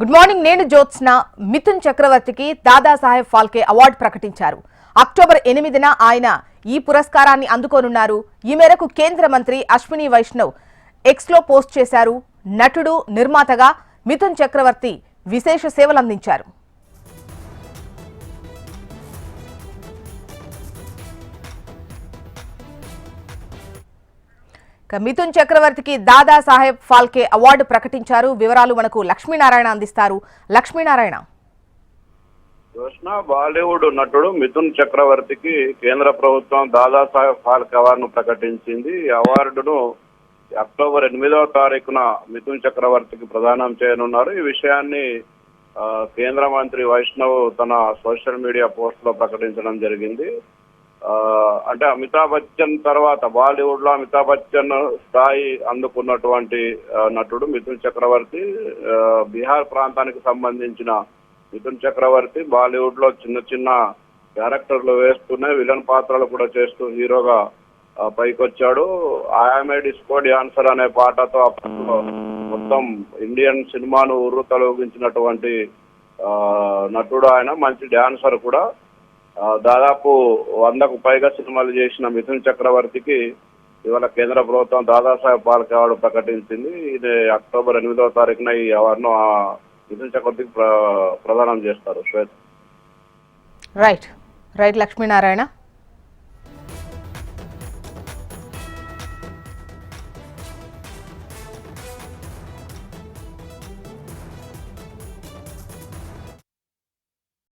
Good morning నేను జ్యోత్స్న. మిథున్ చక్రవర్తికి Dadasaheb Phalke award ప్రకటించారు. అక్టోబర్ ఎనిమిదిన ఆయన ఈ పురస్కారాన్ని అందుకోనున్నారు. ఈ మేరకు కేంద్ర మంత్రి అశ్విని వైష్ణవ్ ఎక్స్లో పోస్ట్ చేశారు. నటుడు నిర్మాతగా మిథున్ చక్రవర్తి విశేష సేవలందించారు. మిథున్ చక్రవర్తికి దాదా సాహెబ్ ఫాల్కే అవార్డు ప్రకటించారు. వివరాలు మనకు లక్ష్మీనారాయణ అందిస్తారు. లక్ష్మీనారాయణ. కృష్ణ బాలీవుడ్ నటుడు మిథున్ చక్రవర్తికి కేంద్ర ప్రభుత్వం దాదాసాహెబ్ ఫాల్కే అవార్డును ప్రకటించింది. ఈ అవార్డును అక్టోబర్ ఎనిమిదవ తారీఖున మిథున్ చక్రవర్తికి ప్రదానం చేయనున్నారు. ఈ విషయాన్ని కేంద్ర మంత్రి వైష్ణవ్ తన సోషల్ మీడియా పోస్ట్లో ప్రకటించడం జరిగింది. అంటే అమితాబ్ బచ్చన్ తర్వాత బాలీవుడ్లో అమితాబ్ బచ్చన్ స్థాయి అందుకున్నటువంటి నటుడు మిథున్ చక్రవర్తి. బీహార్ ప్రాంతానికి సంబంధించిన మిథున్ చక్రవర్తి బాలీవుడ్లో చిన్న చిన్న క్యారెక్టర్లు వేస్తూనే విలన్ పాత్రలు కూడా చేస్తూ హీరోగా పైకొచ్చాడు. ఐఎమ్ డిస్కోడ్ డిస్కో డాన్సర్ అనే పాటతో అప్పట్లో మొత్తం ఇండియన్ సినిమాను ఉర్రు తొలగించినటువంటి ఆ, నటుడు ఆయన. మంచి డాన్సర్ కూడా. దాదాపు వందకు పైగా సినిమాలు చేసిన మిథున్ చక్రవర్తికి ఇవాళ కేంద్ర ప్రభుత్వం దాదాసాహెబ్ ఫాల్కే అవార్డు ప్రకటించింది. ఇది అక్టోబర్ ఎనిమిదవ తారీఖున ఈ అవార్డును మిథున్ చక్రవర్తికి ప్ర- ప్రదానం చేస్తారు శ్వేత. Right right Lakshminarayana